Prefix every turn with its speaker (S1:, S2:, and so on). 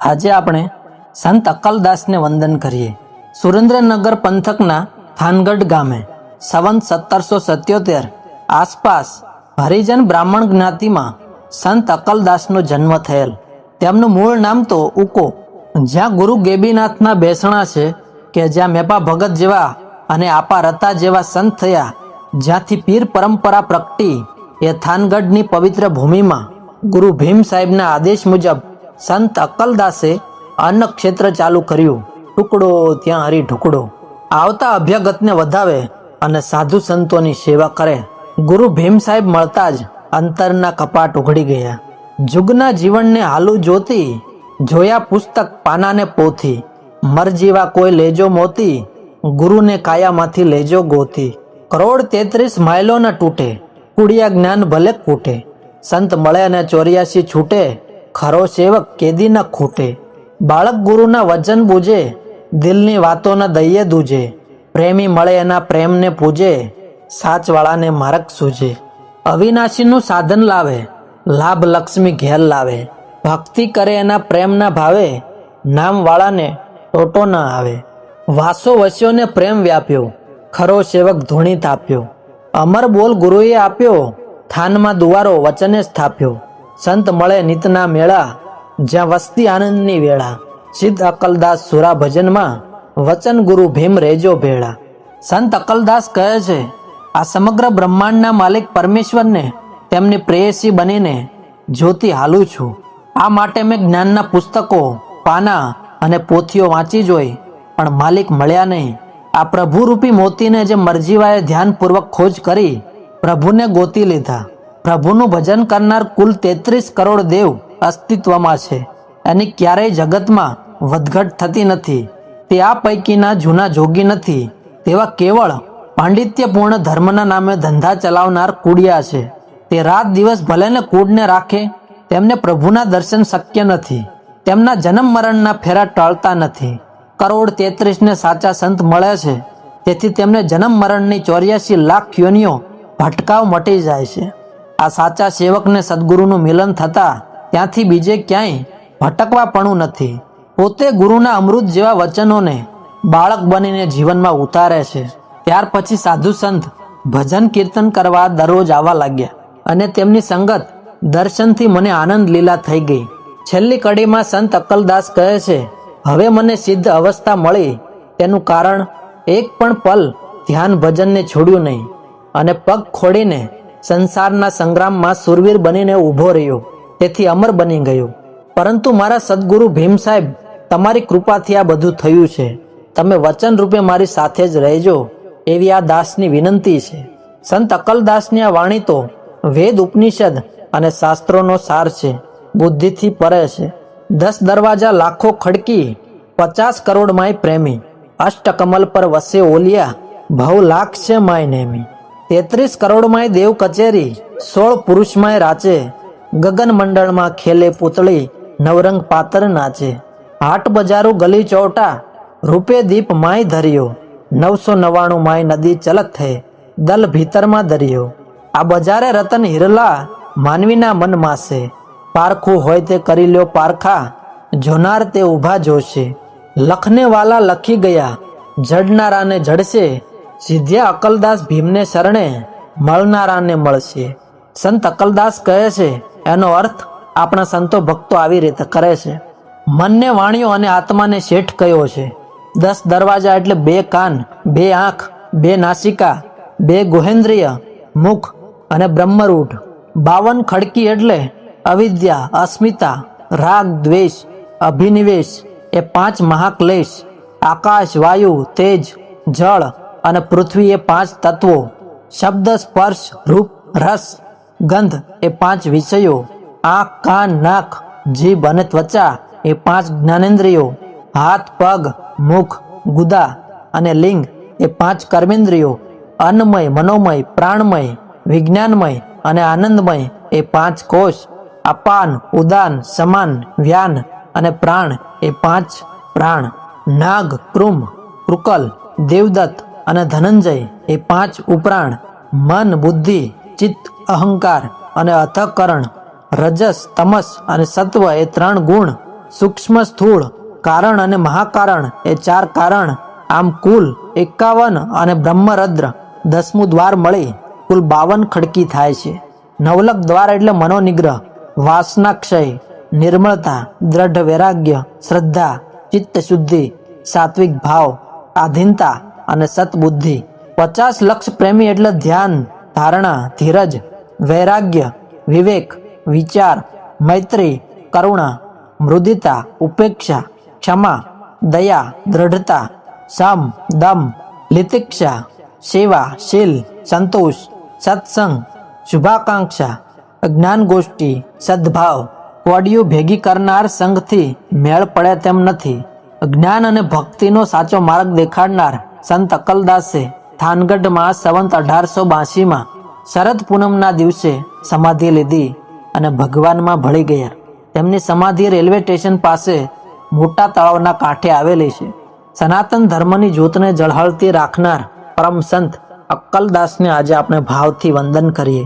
S1: આજે આપણે સંત અકલદાસને વંદન કરીએ. સુરેન્દ્રનગર પંથકના થાનગઢ ગામે સંવંત સત્તરસો સત્યોતેર આસપાસ હરિજન બ્રાહ્મણ જ્ઞાતિમાં સંત અકલદાસનો જન્મ થયેલ. તેમનું મૂળ નામ તો ઉકો. જ્યાં ગુરુ ગેબીનાથના બેસણા છે કે જ્યાં મેપા ભગત જેવા અને આપા રતા જેવા સંત થયા, જ્યાંથી પીર પરંપરા પ્રગટી એ થાનગઢની પવિત્ર ભૂમિમાં ગુરુ ભીમ સાહેબના આદેશ મુજબ સંત અક્કલદાસે અન્ન ક્ષેત્ર ચાલુ કર્યું. ટુકડો ત્યાં હરી ઢુકડો. આવતા અભ્યાગતને વધાવે અને સાધુ સંતોની સેવા કરે. ગુરુ ભીમ સાહેબ મળતા જ અંતરના કપાટ ઉઘડી ગયા. જુગના જીવનને હાલું જોતી જોયા પુસ્તક પાનાને પોથી. મર જેવા કોઈ લેજો મોતી, ગુરુને કાયામાંથી લેજો ગોતી. કરોડ તેત્રીસ માઇલો ન તૂટે. કુડિયા જ્ઞાન ભલે કૂટે. સંત મળે અને ચોર્યાસી છૂટે. ખરો સેવક કેદી ખૂટે. બાળક ગુરુના વચન બૂજે, દિલની વાતોના દૈયે દૂજે. પ્રેમી મળે એના પ્રેમને પૂજે, સાચવાળાને માર્ગ સૂજે. અવિનાશીનું સાધન લાવે, લાભ લક્ષ્મી ઘેર લાવે. ભક્તિ કરે એના પ્રેમના ભાવે, નામવાળાને ટોટો ન આવે. વાસો વસ્યોને પ્રેમ વ્યાપ્યો, ખરો સેવક ધૂણી તાપ્યો. અમર બોલ ગુરુએ આપ્યો, થાનમાં દુવારો વચને સ્થાપ્યો. સંત મળે નિતના મેળા, જ્યાં વસ્તી આનંદની વેળા. સિદ્ધ અકલદાસ સુરા ભજનમાં વચન ગુરુ ભીમ રેજો ભેળા. સંત અકલદાસ કહે છે, આ સમગ્ર બ્રહ્માંડના માલિક પરમેશ્વરને, તેમની પ્રેયસી બનીને જ્યોતિ હાલું છું. આ માટે મેં જ્ઞાનના પુસ્તકો, પાના અને પોથીઓ વાંચી જોઈ, પણ માલિક મળ્યા નહીં. આ પ્રભુરૂપી મોતીને જે મરજીવાએ ધ્યાનપૂર્વક ખોજ કરી, પ્રભુને ગોતી લીધા. પ્રભુનું ભજન કરનાર કુલ તેત્રીસ કરોડ દેવ અસ્તિત્વમાં છે. એની ક્યારેય જગતમાં વધઘટ થતી નથી. તે આ પૈકીના જૂના જોગી નથી. તેવા કેવળ પાંડિત્યપૂર્ણ ધર્મના નામે ધંધા ચલાવનાર કુડિયા છે. તે રાત દિવસ ભલેને કૂડને રાખે, તેમને પ્રભુના દર્શન શક્ય નથી. તેમના જન્મ મરણના ફેરા ટળતા નથી. કરોડ તેત્રીસને સાચા સંત મળે છે. તેથી તેમને જન્મ મરણની ચોર્યાસી લાખ યોનિઓ ભટકાવ મટી જાય છે. આ સાચા સેવકને સદગુરુનું મિલન થતા ત્યાંથી બીજે ક્યાંય ભટકવાપણું નથી. પોતે ગુરુના અમૃત જેવા વચનોને બાળક બનીને જીવનમાં ઉતારે છે. ત્યાર પછી સાધુ સંત ભજન કીર્તન કરવા દરરોજ આવવા લાગ્યા અને તેમની સંગત દર્શનથી મને આનંદ લીલા થઈ ગઈ. છેલ્લી કડીમાં સંત અક્કલદાસ કહે છે, હવે મને સિદ્ધ અવસ્થા મળી. તેનું કારણ એક પણ પલ ધ્યાન ભજનને છોડ્યું નહીં. અને પગ ખોડીને સંસારના સંગ્રામમાં સુરવીર બનીને ઊભો રહ્યો. તેથી અમર બની ગયો. પરંતુ મારા સદગુરુ ભીમ સાહેબ, તમારી કૃપાથી આ બધું થયું છે. તમે વચન રૂપે મારી સાથે જ રહેજો. એવી આ દાસની વિનંતી છે. સંત અકલદાસની આ વાણી તો વેદ ઉપનિષદ અને શાસ્ત્રોનો સાર છે. બુદ્ધિથી પરે છે. દસ દરવાજા લાખો ખડકી, પચાસ કરોડ માય પ્રેમી. અષ્ટકમલ પર વસે ઓલિયા, ભવ લાખ છે માય નેમી. તેત્રીસ કરોડમાંય દેવ કચેરી, સોળ પુરુષમાંય રાચે, ગગન મંડળમાં ખેલે પૂતળી, નવરંગ પાત્ર નાચે. હાટ બજારો ગલી ચોટા, રૂપે દીપ માય ધર્યો, નવસો નવાણું માય નદી ચલક થે દલ ભીતરમાં દરિયો. આ બજારે રતન હિરલા માનવીના મન માસે. પારખું હોય તે કરી લ્યો પારખા, જોનાર તે ઊભા જોશે. લખને વાલા લખી ગયા, જડનારાને જડશે સિદ્ધ્યા અકલદાસ ભીમને શરણે મળનારાને મળશે. સંત અકલદાસ કહે છે, એનો અર્થ આપણા સંતો ભક્તો આવી રીતે કરે છે. મનને વાણ્યો અને આત્માને શેઠ કયો છે. દસ દરવાજા એટલે બે કાન, બે આંખ, બે નાસિકા, બે ગુહેન્દ્રિય, મુખ અને બ્રહ્મરૂઢ. બાવન ખડકી એટલે અવિદ્યા, અસ્મિતા, રાગ, દ્વેષ, અભિનિવેશ. એ પાંચ મહાક્લેશ. આકાશ, વાયુ, તેજ, જળ અને પૃથ્વી એ પાંચ તત્વો, શબ્દ, સ્પર્શ, રૂપ, રસ, ગંધ, એ પાંચ વિષયો, આંખ, કાન, નાક, જીભ અને ત્વચા, એ પાંચ જ્ઞાનેન્દ્રિયો, હાથ, પગ, મુખ, ગુદા અને લિંગ, એ પાંચ કર્મેન્દ્રિયો, અન્નમય, મનોમય, પ્રાણમય, વિજ્ઞાનમય અને આનંદમય, એ પાંચ કોષ, અપાન, ઉદાન, સમાન, વ્યાન અને પ્રાણ, એ પાંચ પ્રાણ, નાગ, કૃમ, કૃકલ, દેવદત્ત અને ધનંજય એ પાંચ ઉપરાણ, મન, બુદ્ધિ, ચિત્ત, અહંકાર અને અથકરણ, રજસ, તમસ અને સત્વ એ ત્રણ ગુણ, સૂક્ષ્મ સ્થૂળ, કારણ અને મહાકારણ એ ચાર કારણ, આમ કુલ એકાવન અને બ્રહ્મરદ્ર, દસમું દ્વાર મળી, કુલ બાવન ખડકી થાય છે. નવલક દ્વાર એટલે મનોનિગ્રહ, વાસના ક્ષય, નિર્મળતા, દ્રઢ વૈરાગ્ય, શ્રદ્ધા ચિત્ત શુદ્ધિ સાત્વિક ભાવ, આધીનતા અને સતબુદ્ધિ પચાસ લક્ષ પ્રેમી એટલે ધ્યાન, ધારણા, ધીરજ, વૈરાગ્ય, વિવેક, વિચાર, મૈત્રી, કરુણા, મૃદિતા, ઉપેક્ષા, ક્ષમા, દયા, દ્રઢતા, સમ, દમ, લિતિક્ષા, સેવા, શીલ, સંતોષ, સત્સંગ, શુભાકાંક્ષા જ્ઞાન ગોષ્ઠી સદભાવ કોડિયું ભેગી કરનાર સંઘથી મેળ પડે તેમ નથી. જ્ઞાન અને ભક્તિનો સાચો માર્ગ દેખાડનાર સંત અકલદાસે થાનગઢમાં સંવંત અઢારસો બાસીમાં શરદ પૂનમના દિવસે સમાધિ લીધી અને ભગવાનમાં ભળી ગયા. તેમની સમાધિ રેલવે સ્ટેશન પાસે મોટા તળાવના કાંઠે આવેલી છે. સનાતન ધર્મની જ્યોતને જળહળતી રાખનાર પરમ સંત અક્કલદાસને આજે આપણે ભાવથી વંદન કરીએ.